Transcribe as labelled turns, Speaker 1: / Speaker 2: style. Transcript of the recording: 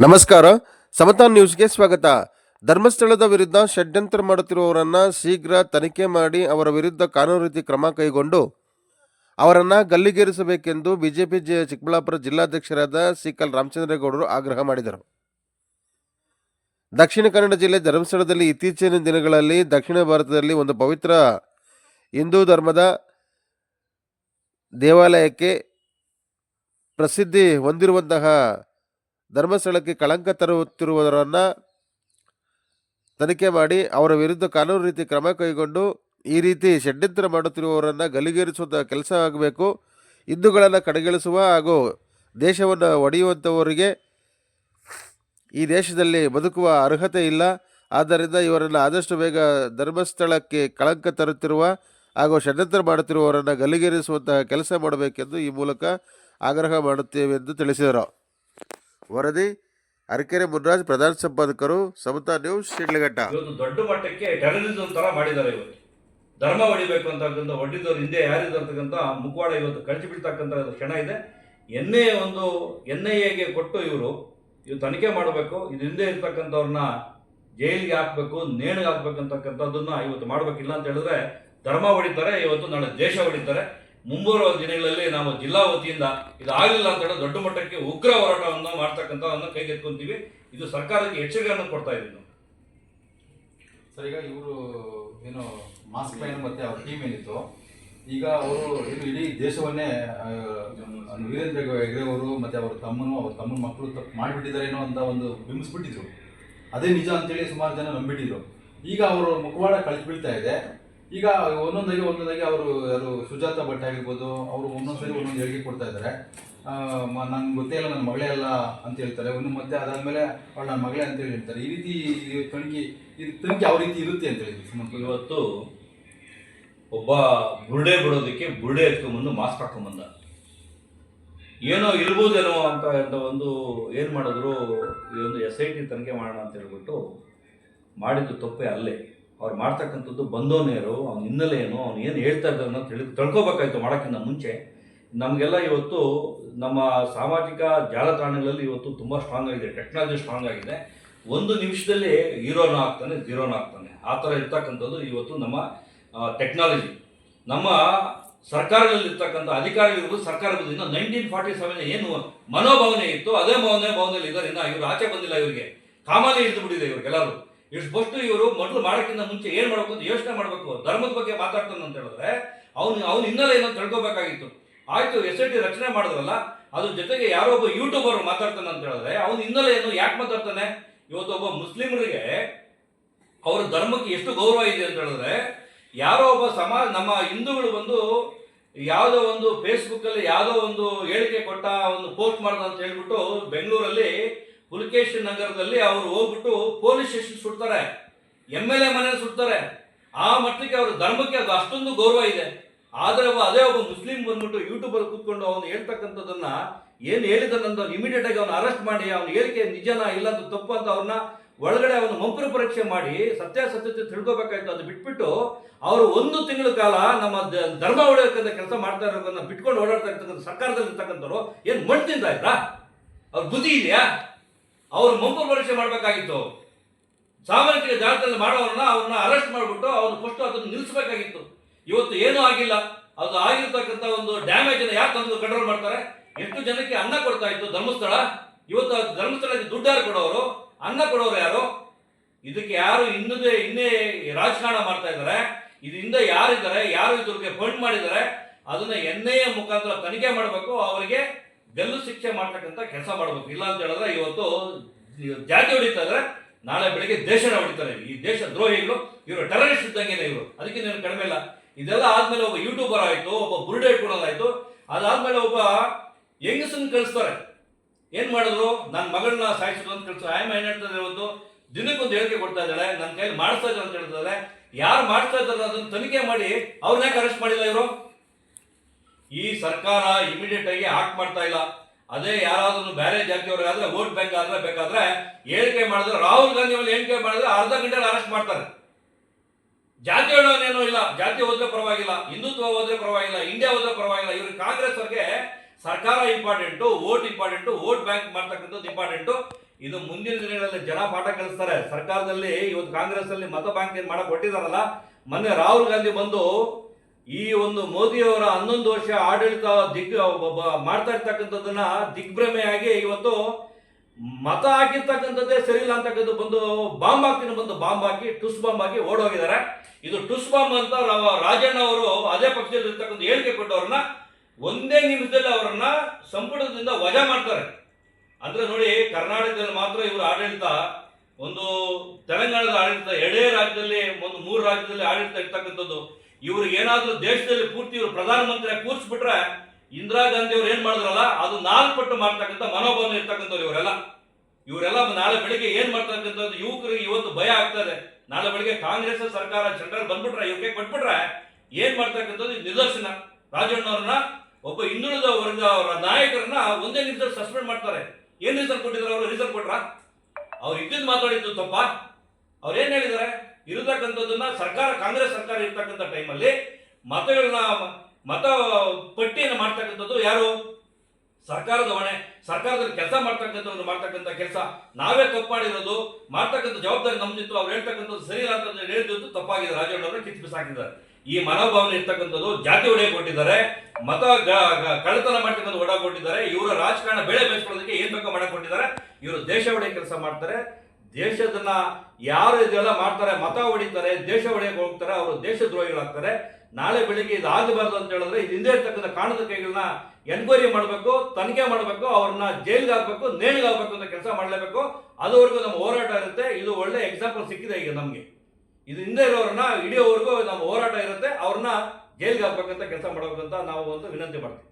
Speaker 1: ನಮಸ್ಕಾರ. ಸಮತಾ ನ್ಯೂಸ್ಗೆ ಸ್ವಾಗತ. ಧರ್ಮಸ್ಥಳದ ವಿರುದ್ಧ ಷಡ್ಯಂತ್ರ ಮಾಡುತ್ತಿರುವವರನ್ನ ಶೀಘ್ರ ತನಿಖೆ ಮಾಡಿ ಅವರ ವಿರುದ್ಧ ಕಾನೂನು ರೀತಿ ಕ್ರಮ ಕೈಗೊಂಡು ಅವರನ್ನ ಗಲ್ಲಿಗೇರಿಸಬೇಕೆಂದು ಬಿಜೆಪಿ ಜೆ- ಚಿಕ್ಕಬಳ್ಳಾಪುರ ಜಿಲ್ಲಾಧ್ಯಕ್ಷರಾದ ಸಿಕಲ್ ರಾಮಚಂದ್ರೇಗೌಡರು ಆಗ್ರಹ ಮಾಡಿದರು. ದಕ್ಷಿಣ ಕನ್ನಡ ಜಿಲ್ಲೆ ಧರ್ಮಸ್ಥಳದಲ್ಲಿ ಇತ್ತೀಚಿನ ದಿನಗಳಲ್ಲಿ ದಕ್ಷಿಣ ಭಾರತದಲ್ಲಿ ಒಂದು ಪವಿತ್ರ ಹಿಂದೂ ಧರ್ಮದ ದೇವಾಲಯಕ್ಕೆ ಪ್ರಸಿದ್ಧಿ ಹೊಂದಿರುವಂತಹ ಧರ್ಮಸ್ಥಳಕ್ಕೆ ಕಳಂಕ ತರುತ್ತಿರುವುದರನ್ನು ತನಿಖೆ ಮಾಡಿ ಅವರ ವಿರುದ್ಧ ಕಾನೂನು ರೀತಿ ಕ್ರಮ ಕೈಗೊಂಡು ಈ ರೀತಿ ಷಡ್ಯಂತ್ರ ಮಾಡುತ್ತಿರುವವರನ್ನು ಗಲಿಗೇರಿಸುವಂಥ ಕೆಲಸ ಆಗಬೇಕು. ಹಿಂದೂಗಳನ್ನು ಕಡೆಗೆಳಿಸುವ ಹಾಗೂ ದೇಶವನ್ನು ಒಡೆಯುವಂಥವರಿಗೆ ಈ ದೇಶದಲ್ಲಿ ಬದುಕುವ ಅರ್ಹತೆ ಇಲ್ಲ. ಆದ್ದರಿಂದ ಇವರನ್ನು ಆದಷ್ಟು ಬೇಗ ಧರ್ಮಸ್ಥಳಕ್ಕೆ ಕಳಂಕ ತರುತ್ತಿರುವ ಹಾಗೂ ಷಡ್ಯಂತ್ರ ಮಾಡುತ್ತಿರುವವರನ್ನು ಗಲ್ಲಿಗೇರಿಸುವಂತಹ ಕೆಲಸ ಮಾಡಬೇಕೆಂದು ಈ ಮೂಲಕ ಆಗ್ರಹ ಮಾಡುತ್ತೇವೆ ಎಂದು ತಿಳಿಸಿದರು. ವರದಿ, ಅರಕೆರೆ ಮುನ್ರಾಜ್ ಪ್ರಧಾನ ಸಂಪಾದಕರು ಸಮತಾ ನ್ಯೂಸ್ ಶಿಡ್ಲಘಟ್ಟ.
Speaker 2: ದೊಡ್ಡ ಮಟ್ಟಕ್ಕೆ ಟೆರರಿಸಂ ತರ ಮಾಡಿದ್ದಾರೆ ಇವತ್ತು. ಧರ್ಮ ಹೊಡಿಬೇಕು ಅಂತಕ್ಕಂಥ ಹೊಡಿದವ್ರು ಹಿಂದೆ ಯಾರಿದ್ರು ಅಂತಕ್ಕಂಥ ಮುಖವಾಡ ಇವತ್ತು ಕಳಚಿ ಬಿಡ್ತಕ್ಕಂಥ ಕ್ಷಣ ಇದೆ. ಎನ್ ಒಂದು ಎನ್ ಐ ಎಗೆ ಕೊಟ್ಟು ಇವರು ಇವು ತನಿಖೆ ಮಾಡಬೇಕು, ಇದು ಹಿಂದೆ ಇರ್ತಕ್ಕಂಥವ್ರನ್ನ ಜೈಲಿಗೆ ಹಾಕ್ಬೇಕು, ನೇಣಿಗೆ ಹಾಕ್ಬೇಕಂತಕ್ಕಂಥದ್ದನ್ನ ಇವತ್ತು ಮಾಡಬೇಕಿಲ್ಲ ಅಂತ ಹೇಳಿದ್ರೆ ಧರ್ಮ ಹೊಡಿತಾರೆ, ಇವತ್ತು ನಾಳೆ ದೇಶ ಹೊಡಿತಾರೆ. ಮುಂಬರುವ ದಿನಗಳಲ್ಲಿ ನಾವು ಜಿಲ್ಲಾ ವತಿಯಿಂದ ಇದು ಆಗಲಿಲ್ಲ ಅಂತ ಹೇಳಿ ದೊಡ್ಡ ಮಟ್ಟಕ್ಕೆ ಉಗ್ರ ಹೋರಾಟವನ್ನು ಮಾಡ್ತಕ್ಕಂಥವನ್ನು ಕೈಗೆತ್ಕೊಂತೀವಿ ಇದು ಸರ್ಕಾರಕ್ಕೆ ಎಚ್ಚರಿಕೆಯನ್ನು ಕೊಡ್ತಾ ಇದ್ದೀವಿ ನಾವು.
Speaker 3: ಸರ್, ಈಗ ಇವರು ಏನು ಮಾಸ್ಕ್ ಮ್ಯಾನ್ ಮತ್ತೆ ಅವ್ರ ಟೀಮ್ ಏನಿತ್ತು, ಈಗ ಅವರು ಇದು ಇಡೀ ದೇಶವನ್ನೇ ವೀರೇಂದ್ರ ಹೆಗ್ಡೆಯವರು ಮತ್ತೆ ಅವ್ರ ತಮ್ಮನು ಅವ್ರ ತಮ್ಮನ ಮಕ್ಕಳು ತಪ್ಪು ಮಾಡಿಬಿಟ್ಟಿದ್ದಾರೇನೋ ಅಂತ ಒಂದು ಬಿಂಬಿಸ್ಬಿಟ್ಟಿದ್ರು. ಅದೇ ನಿಜ ಅಂತೇಳಿ ಸುಮಾರು ಜನ ನಂಬಿಟ್ಟಿದ್ರು. ಈಗ ಅವರು ಮುಖವಾಡ ಕಳಿಸ್ಬಿಡ್ತಾ ಇದೆ. ಈಗ ಒಂದೊಂದಾಗಿ ಒಂದೊಂದಾಗಿ ಅವರು ಯಾರು ಸುಜಾತ ಭಟ್ ಆಗಿರ್ಬೋದು, ಅವರು ಒಂದೊಂದ್ಸರಿ ಒಂದೊಂದು ಹೇಳಿಕೆ ಕೊಡ್ತಾ ಇದ್ದಾರೆ. ನನ್ಗೆ ಗೊತ್ತೇ ಇಲ್ಲ ನನ್ನ ಮಗಳೇ ಅಲ್ಲ ಅಂತ ಹೇಳ್ತಾರೆ. ಒಂದು ಮತ್ತೆ ಅದಾದ್ಮೇಲೆ ಅವಳು ನನ್ನ ಮಗಳೇ ಅಂತ ಹೇಳಿ ಹೇಳ್ತಾರೆ ಈ ರೀತಿ ತನಿಖೆ, ಇದು ತನಿಖೆ ಯಾವ ರೀತಿ ಇರುತ್ತೆ ಅಂತ ಹೇಳಿ
Speaker 2: ಇವತ್ತು ಒಬ್ಬ ಬುರುಡೆ ಬಿಡೋದಕ್ಕೆ ಬುರುಡೆ ಎತ್ಕೊಂಬಂದು ಮಾಸ್ಕ್ ಹಾಕೊಂಡ್ಬಂದ ಏನೋ ಇರ್ಬೋದೇನೋ ಅಂತ ಅಂತ ಒಂದು ಏನು ಮಾಡಿದ್ರು, ಈ ಒಂದು ಎಸ್ ಐ ಟಿ ತನಿಖೆ ಮಾಡೋಣ ಅಂತ ಹೇಳ್ಬಿಟ್ಟು ಮಾಡಿದ್ದು ತಪ್ಪೇ ಅಲ್ಲೇ. ಅವ್ರು ಮಾಡ್ತಕ್ಕಂಥದ್ದು ಬಂದೋನೇರು, ಅವ್ನ ಹಿನ್ನೆಲೆ ಏನು, ಅವ್ನು ಏನು ಹೇಳ್ತಾ ಇದ್ದಾರೆ ಅಂತ ತಿಳಿ ತಳ್ಕೋಬೇಕಾಯ್ತು ಮಾಡೋಕ್ಕಿಂತ ಮುಂಚೆ. ನಮಗೆಲ್ಲ ಇವತ್ತು ನಮ್ಮ ಸಾಮಾಜಿಕ ಜಾಲತಾಣಗಳಲ್ಲಿ ಇವತ್ತು ತುಂಬ ಸ್ಟ್ರಾಂಗ್ ಆಗಿದೆ ಟೆಕ್ನಾಲಜಿ ಸ್ಟ್ರಾಂಗ್ ಆಗಿದೆ. ಒಂದು ನಿಮಿಷದಲ್ಲಿ ಹೀರೋನ ಆಗ್ತಾನೆ ಝೀರೋನ ಆಗ್ತಾನೆ. ಆ ಥರ ಇರ್ತಕ್ಕಂಥದ್ದು ಇವತ್ತು ನಮ್ಮ ಟೆಕ್ನಾಲಜಿ ನಮ್ಮ ಸರ್ಕಾರದಲ್ಲಿರ್ತಕ್ಕಂಥ ಅಧಿಕಾರಿಗಳು ಸರ್ಕಾರ ಇನ್ನು ನೈನ್ಟೀನ್ ಫಾರ್ಟಿ ಸೆವೆನ್ ಏನು ಮನೋಭಾವನೆ ಇತ್ತು, ಅದೇ ಭಾವನೆ ಭಾವನೆಯಲ್ಲಿ ಇನ್ನು ಇವರು ಆಚೆ ಬಂದಿಲ್ಲ ಇವರಿಗೆ. ಕಾಮಾಲಿ ಹಿಡಿದು ಬಿಟ್ಟಿದೆ ಇವ್ರಿಗೆಲ್ಲರೂ. ಇಷ್ಟು ಇವರು ಮೊದಲು ಮಾಡೋಕ್ಕಿಂತ ಮುಂಚೆ ಏನು ಮಾಡಬೇಕು ಅಂತ ಯೋಚನೆ ಮಾಡಬೇಕು, ಧರ್ಮದ ಬಗ್ಗೆ ಮಾತಾಡ್ತಾನೆ ಅಂತ ಹೇಳಿದ್ರೆ ಅವ್ನು, ಅವನ ಹಿನ್ನೆಲೆ ಏನೋ ತಿಳ್ಕೊಬೇಕಾಗಿತ್ತು. ಆಯಿತು, ಎಸ್ ಐ ಟಿ ರಚನೆ ಮಾಡಿದ್ರಲ್ಲ, ಅದ್ರ ಜೊತೆಗೆ ಯಾರೋ ಒಬ್ಬ ಯೂಟ್ಯೂಬರ್ ಮಾತಾಡ್ತಾನೆ ಅಂತ ಹೇಳಿದ್ರೆ ಅವ್ನ ಹಿನ್ನೆಲೆ ಏನು ಯಾಕೆ ಮಾತಾಡ್ತಾನೆ? ಇವತ್ತು ಒಬ್ಬ ಮುಸ್ಲಿಮರಿಗೆ ಅವರ ಧರ್ಮಕ್ಕೆ ಎಷ್ಟು ಗೌರವ ಇದೆ ಅಂತ ಹೇಳಿದ್ರೆ ಯಾರೋ ಒಬ್ಬ ಸಮಾಜ ನಮ್ಮ ಹಿಂದೂಗಳು ಬಂದು ಯಾವುದೋ ಒಂದು ಫೇಸ್ಬುಕ್ಕಲ್ಲಿ ಯಾವುದೋ ಒಂದು ಹೇಳಿಕೆ ಕೊಟ್ಟ ಒಂದು ಪೋಸ್ಟ್ ಮಾಡ್ದ ಅಂತ ಹೇಳ್ಬಿಟ್ಟು ಬೆಂಗಳೂರಲ್ಲಿ ಪುಲಕೇಶ್ ನಗರದಲ್ಲಿ ಅವರು ಹೋಗ್ಬಿಟ್ಟು ಪೊಲೀಸ್ ಸ್ಟೇಷನ್ ಸುಡ್ತಾರೆ. ಎಂ ಎಲ್ ಎ ಮನೆ ಸುಡ್ತಾರೆ. ಆ ಮಟ್ಟಕ್ಕೆ ಅವ್ರ ಧರ್ಮಕ್ಕೆ ಅದು ಅಷ್ಟೊಂದು ಗೌರವ ಇದೆ. ಆದರೆ ಅದೇ ಒಬ್ಬ ಮುಸ್ಲಿಂ ಬಂದ್ಬಿಟ್ಟು ಯೂಟ್ಯೂಬಲ್ಲಿ ಕೂತ್ಕೊಂಡು ಅವನು ಹೇಳ್ತಕ್ಕಂಥದ್ದನ್ನ ಏನು ಹೇಳಿದನಂತ ಇಮಿಡಿಯೇಟ್ ಆಗಿ ಅವನು ಅರೆಸ್ಟ್ ಮಾಡಿ, ಅವನ ಹೇಳಿಕೆ ನಿಜನ ಇಲ್ಲ ಅಂತ ತಪ್ಪು ಅಂತ ಅವ್ರನ್ನ ಒಳಗಡೆ ಅವನು ಮಂಪುರ ಪರೀಕ್ಷೆ ಮಾಡಿ ಸತ್ಯಾಸತ್ಯತೆ ತಿಳ್ಕೋಬೇಕಾಯ್ತು ಅದು ಬಿಟ್ಬಿಟ್ಟು ಅವರು ಒಂದು ತಿಂಗಳ ಕಾಲ ನಮ್ಮ ಧರ್ಮ ಹೊಡೆಯೋಕ್ಕಂತ ಕೆಲಸ ಮಾಡ್ತಾ ಇರೋದನ್ನ ಬಿಟ್ಕೊಂಡು ಓಡಾಡ್ತಾ ಇರ್ತಕ್ಕಂಥ ಸರ್ಕಾರದಲ್ಲಿ ಇರ್ತಕ್ಕಂಥವ್ರು ಏನು ಮಣ್ಣಿಂದ ಆಯ್ತಾ ಅವ್ರ ಬುದ್ಧಿ ಇದೆಯಾ? ಅವ್ರು ಮುಂಪು ಪರೀಕ್ಷೆ ಮಾಡಬೇಕಾಗಿತ್ತು. ಸಾಮಾಜಿಕ ಜಾಗದಲ್ಲಿ ಮಾಡೋರನ್ನ ಅವ್ರನ್ನ ಅರೆಸ್ಟ್ ಮಾಡಿಬಿಟ್ಟು ಅವ್ರನ್ನ ಫಸ್ಟ್ ಅದನ್ನು ನಿಲ್ಲಿಸಬೇಕಾಗಿತ್ತು. ಇವತ್ತು ಏನೂ ಆಗಿಲ್ಲ. ಅದು ಆಗಿರ್ತಕ್ಕಂಥ ಒಂದು ಡ್ಯಾಮೇಜ್ ಅನ್ನು ಯಾರು ತಂದು ಕಂಟ್ರೋಲ್ ಮಾಡ್ತಾರೆ? ಎಷ್ಟು ಜನಕ್ಕೆ ಅನ್ನ ಕೊಡ್ತಾ ಇತ್ತು ಧರ್ಮಸ್ಥಳ? ಇವತ್ತು ಧರ್ಮಸ್ಥಳಕ್ಕೆ ದುಡ್ಡು ಯಾರು ಕೊಡೋರು? ಅನ್ನ ಕೊಡೋರು ಯಾರು? ಇದಕ್ಕೆ ಯಾರು ಇನ್ನದೇ, ಇನ್ನೇ ರಾಜಕಾರಣ ಮಾಡ್ತಾ ಇದ್ದಾರೆ. ಇದರಿಂದ ಯಾರಿದ್ದಾರೆ? ಯಾರು ಇದ್ರಿಗೆ ಫಂಡ್ ಮಾಡಿದ್ದಾರೆ? ಅದನ್ನ ಎನ್ ಐ ಎ ಮುಖಾಂತರ ತನಿಖೆ ಮಾಡಬೇಕು. ಅವರಿಗೆ ಗಲ್ಲು ಶಿಕ್ಷೆ ಮಾಡ್ತಕ್ಕಂಥ ಕೆಲಸ ಮಾಡಬೇಕು. ಇಲ್ಲ ಅಂತ ಹೇಳಿದ್ರೆ ಇವತ್ತು ಜಾತಿ ಹೊಡಿತಾ ನಾಳೆ ಬೆಳಿಗ್ಗೆ ದೇಶನ ಹೊಡಿತಾರೆ. ಈ ದೇಶ ದ್ರೋಹಿಗಳು, ಇವರು ಟೆರರಿಸ್ಟ್ ಇದ್ದಂಗೆ ಇವರು. ಅದಕ್ಕೆ ನೀನು ಕಡಿಮೆ ಇಲ್ಲ. ಇದೆಲ್ಲ ಆದ್ಮೇಲೆ ಒಬ್ಬ ಯೂಟ್ಯೂಬರ್ ಆಯಿತು, ಒಬ್ಬ ಬುರುಡೆ ಇಟ್ಕೊಳ್ಳೋದಾಯ್ತು ಅದಾದ್ಮೇಲೆ ಒಬ್ಬ ಹೆಂಗಸನ್ ಕಳಿಸ್ತಾರೆ. ಏನ್ ಮಾಡಿದ್ರು? ನನ್ನ ಮಗಳನ್ನ ಸಾಯಿಸಿದ್ರು ಅಂತ ಕಳಿಸ್ತಾರೆ. ಆಯ್ಮ ಏನ್ ಹೇಳ್ತಾರೆ ಇವತ್ತು? ದಿನಕ್ಕೊಂದು ಹೇಳಿಕೆ ಕೊಡ್ತಾ ಇದ್ದಾಳೆ. ನನ್ನ ಕೈಲಿ ಮಾಡಿಸ್ತಾ ಇದ್ದಾರೆ ಅಂತ ಹೇಳ್ತಾರೆ ಯಾರು ಮಾಡ್ತಾ ಇದ್ದಾರೆ ಅದನ್ನ ತನಿಖೆ ಮಾಡಿ, ಅವ್ರನ್ನ ಯಾಕೆ ಅರೆಸ್ಟ್ ಮಾಡಿಲ್ಲ ಇವರು? ಈ ಸರ್ಕಾರ ಇಮಿಡಿಯೇಟ್ ಆಗಿ ಆಕ್ಟ್ ಮಾಡ್ತಾ ಇಲ್ಲ. ಅದೇ ಯಾರಾದ್ರೂ ಬೇರೆ ಜಾತಿಯವರಾದ್ರೆ ವೋಟ್ ಬ್ಯಾಂಕ್ ಆದ್ರೆ ಬೇಕಾದ್ರೆ ಹೇಳಿಕೆ ಮಾಡಿದ್ರೆ, ರಾಹುಲ್ ಗಾಂಧಿ ಅವರು ಹೇಳಿಕೆ ಮಾಡಿದ್ರೆ ಅರ್ಧ ಗಂಟೆಲಿ ಅರೆಸ್ಟ್ ಮಾಡ್ತಾರೆ. ಜಾತಿ ಏನೂ ಇಲ್ಲ. ಜಾತಿ ಹೋದ್ರೆ ಪರವಾಗಿಲ್ಲ. ಹಿಂದುತ್ವ ಹೋದ್ರೆ ಪರವಾಗಿಲ್ಲ. ಇಂಡಿಯಾ ಹೋದ್ರೆ ಪರವಾಗಿಲ್ಲ. ಇವ್ರಿಗೆ ಕಾಂಗ್ರೆಸ್ ಅವ್ರಿಗೆ ಸರ್ಕಾರ important vote important vote bank ಮಾಡ್ತಕ್ಕಂಥದ್ದು ಇಂಪಾರ್ಟೆಂಟು ಇದು ಮುಂದಿನ ದಿನಗಳಲ್ಲಿ ಜನ ಪಾಠ ಕಲಿಸ್ತಾರೆ. ಸರ್ಕಾರದಲ್ಲಿ ಇವತ್ತು ಕಾಂಗ್ರೆಸ್ ಅಲ್ಲಿ ಮತ ಬ್ಯಾಂಕ್ ಏನ್ ಮಾಡಕ್ ಕೊಟ್ಟಿದಾರಲ್ಲ ಮೊನ್ನೆ ರಾಹುಲ್ ಗಾಂಧಿ ಬಂದು ಈ ಒಂದು ಮೋದಿಯವರ ಹನ್ನೊಂದು ವರ್ಷ ಆಡಳಿತ ದಿಗ್ ಮಾಡ್ತಾ ಇರ್ತಕ್ಕಂಥದ್ದನ್ನ ದಿಗ್ಭ್ರಮೆಯಾಗಿ ಇವತ್ತು ಮತ ಹಾಕಿರ್ತಕ್ಕಂಥದ್ದೇ ಇಲ್ಲ ಅಂತಕ್ಕಂಥ ಬಂದು ಬಾಂಬ್ ಹಾಕ್ತೀನಿ ಬಂದು ಬಾಂಬ್ ಹಾಕಿ, ಟುಸ್ ಬಾಂಬ್ ಹಾಕಿ ಓಡೋಗಿದ್ದಾರೆ. ಇದು ಟುಸ್ ಬಾಂಬ್ ಅಂತ ರಾಜಣ್ಣ ಅವರು ಅದೇ ಪಕ್ಷದಲ್ಲಿ ಇರ್ತಕ್ಕಂಥ ಹೇಳಿಕೆ ಕೊಟ್ಟವ್ರನ್ನ ಒಂದೇ ನಿಮಿಷದಲ್ಲಿ ಅವರನ್ನ ಸಂಪುಟದಿಂದ ವಜಾ ಮಾಡ್ತಾರೆ. ಅಂದ್ರೆ ನೋಡಿ, ಕರ್ನಾಟಕದಲ್ಲಿ ಮಾತ್ರ ಇವರು ಆಡಳಿತ, ಒಂದು ತೆಲಂಗಾಣದ ಆಡಳಿತ ಎರಡೇ ರಾಜ್ಯದಲ್ಲಿ ಒಂದು ಮೂರು ರಾಜ್ಯದಲ್ಲಿ ಆಡಳಿತ ಇರ್ತಕ್ಕಂಥದ್ದು. ಇವ್ರಿಗೆ ಏನಾದ್ರೂ ದೇಶದಲ್ಲಿ ಪೂರ್ತಿ ಇವರು ಪ್ರಧಾನಮಂತ್ರಿ ಕೂರಿಸ್ಬಿಟ್ರೆ ಇಂದಿರಾ ಗಾಂಧಿ ಅವ್ರು ಏನ್ ಮಾಡಿದ್ರಲ್ಲ ಅದು ನಾಲ್ಕು ಪಟ್ಟು ಮಾಡ್ತಕ್ಕಂಥ ಮನೋಭಾವನೆ ಇರ್ತಕ್ಕಂಥವ್ರು ಇವರೆಲ್ಲ. ಇವರೆಲ್ಲ ನಾಳೆ ಬೆಳಿಗ್ಗೆ ಏನ್ ಮಾಡ್ತಕ್ಕಂಥದ್ದು ಯುವಕರಿಗೆ ಇವತ್ತು ಭಯ ಆಗ್ತದೆ ನಾಳೆ ಬೆಳಿಗ್ಗೆ ಕಾಂಗ್ರೆಸ್ ಸರ್ಕಾರ ಜನರಲ್ ಬಂದ್ಬಿಟ್ರೆ ಇವಕ್ಕೆ ಕೊಟ್ಬಿಟ್ರೆ ಏನ್ ಮಾಡ್ತಕ್ಕಂಥದ್ದು? ನಿದರ್ಶನ. ರಾಜಣ್ಣವ್ರನ್ನ, ಒಬ್ಬ ಹಿಂದುಳಿದ ವರ್ಗ ಅವರ ನಾಯಕರನ್ನ ಒಂದೇ ನಿಮಿಷದಲ್ಲಿ ಸಸ್ಪೆಂಡ್ ಮಾಡ್ತಾರೆ. ಏನ್ ರೀಸನ್ ಕೊಟ್ಟಿದ್ದಾರೆ ಅವರು? ರೀಸನ್ ಕೊಟ್ರ? ಅವ್ರು ಇದ್ದಿದ್ದು ಮಾತಾಡಿದ್ದು ತಪ್ಪ? ಅವ್ರು ಏನು ಹೇಳಿದ್ದಾರೆ? ಇರತಕ್ಕಂಥದ್ದನ್ನ ಸರ್ಕಾರ, ಕಾಂಗ್ರೆಸ್ ಸರ್ಕಾರ ಇರ್ತಕ್ಕಂಥ ಟೈಮಲ್ಲಿ ಮತಗಳನ್ನ, ಮತ ಪಟ್ಟಿಯನ್ನು ಮಾಡ್ತಕ್ಕಂಥದ್ದು ಯಾರು? ಸರ್ಕಾರದ ಹೊಣೆ. ಸರ್ಕಾರದಲ್ಲಿ ಕೆಲಸ ಮಾಡ್ತಕ್ಕಂಥವ್ರು ಮಾಡ್ತಕ್ಕಂಥ ಕೆಲಸ. ನಾವೇ ತಪ್ಪು ಮಾಡಿರೋದು ಮಾಡ್ತಕ್ಕಂಥ ಜವಾಬ್ದಾರಿ ನಮ್ದಿತ್ತು ಅವ್ರು ಹೇಳ್ತಕ್ಕಂಥದ್ದು ಸರಿ ಇಲ್ಲ ಅಂತ ಹೇಳಿದ್ದು ತಪ್ಪಾಗಿದೆ. ರಾಜಣ್ಣವ್ರನ್ನ ಕಿತ್ತು ಬಿಸಾಕಿದ್ದಾರೆ ಈ ಮನೋಭಾವನೆ ಇರ್ತಕ್ಕಂಥದ್ದು ಜಾತಿ ಒಡೆಯ ಕೊಟ್ಟಿದ್ದಾರೆ. ಮತ ಕಳ್ಳತನ ಮಾಡ್ತಕ್ಕಂಥ ಒಡ ಕೊಟ್ಟಿದ್ದಾರೆ. ಇವರ ರಾಜಕಾರಣ ಬೆಳೆ ಬೆಳೆಸ್ಕೊಳ್ಳೋದಕ್ಕೆ ಏನ್ ಬೇಕೋ ಮಾಡಿಕೊಟ್ಟಿದ್ದಾರೆ ಇವರು ದೇಶ ಒಡೆಯ ಕೆಲಸ ಮಾಡ್ತಾರೆ. ದೇಶದನ್ನ ಯಾರು ಇದೆಲ್ಲ ಮಾಡ್ತಾರೆ, ಮತ ಹೊಡಿತಾರೆ, ದೇಶ ಹೊಡೆಯಕ್ಕೆ ಹೋಗ್ತಾರೆ, ಅವರು ದೇಶದ್ರೋಹಿಗಳಾಗ್ತಾರೆ, ನಾಳೆ ಬೆಳಿಗ್ಗೆ ಇದಾಗಬಾರ್ದು ಅಂತ ಹೇಳಿದ್ರೆ ಇದು ಹಿಂದೆ ಇರ್ತಕ್ಕಂಥ ಕಾಣದ ಕೈಗಳನ್ನ ಎನ್ಕ್ವೈರಿ ಮಾಡಬೇಕು, ತನಿಖೆ ಮಾಡಬೇಕು, ಅವ್ರನ್ನ ಜೈಲ್ಗೆ ಹಾಕಬೇಕು, ನೇಣಿಗೆ ಹಾಕಬೇಕು ಅಂತ ಕೆಲಸ ಮಾಡಲೇಬೇಕು. ಅದುವರೆಗೂ ನಮ್ಮ ಹೋರಾಟ ಇರುತ್ತೆ, ಇದು ಒಳ್ಳೆ ಎಕ್ಸಾಂಪಲ್ ಸಿಕ್ಕಿದೆ ಈಗ ನಮಗೆ. ಇದು ಹಿಂದೆ ಇರೋರನ್ನ ಹಿಡಿಯೋವರೆಗೂ ನಮ್ಮ ಹೋರಾಟ ಇರುತ್ತೆ, ಅವ್ರನ್ನ ಜೈಲ್ಗೆ ಹಾಕ್ಬೇಕಂತ ಕೆಲಸ ಮಾಡಬೇಕಂತ ನಾವು ಒಂದು ವಿನಂತಿ ಮಾಡ್ತೀವಿ.